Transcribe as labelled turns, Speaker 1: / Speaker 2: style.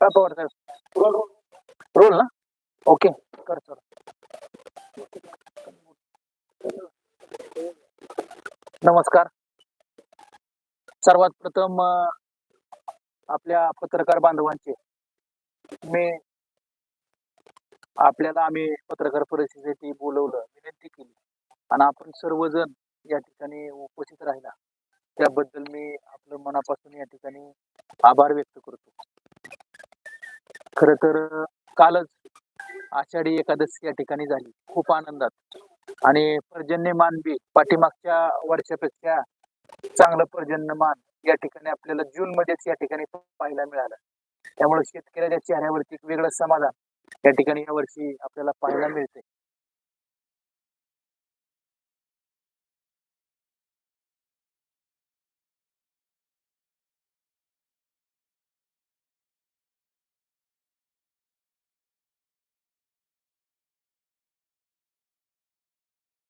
Speaker 1: काय पवार रोल ना ओके कर सर नमस्कार सर्वात प्रथम आपल्या पत्रकार बांधवांचे. मी आपल्याला आम्ही पत्रकार परिषदेसाठी बोलवलं विनंती केली. आणि आपण सर्वजण या ठिकाणी उपस्थित राहिला. त्याबद्दल मी आपलं मनापासून या ठिकाणी आभार व्यक्त करतो. खर तर कालच आषाढी एकादशी या ठिकाणी झाली. खूप आनंदात. आणि पर्जन्यमान बी पाठीमागच्या वर्षापेक्षा चांगलं पर्जन्यमान या ठिकाणी आपल्याला जून मध्येच या ठिकाणी पाहायला मिळालं. त्यामुळे शेतकऱ्याच्या चेहऱ्यावरती एक वेगळं समाधान या ठिकाणी या वर्षी आपल्याला पाहायला मिळते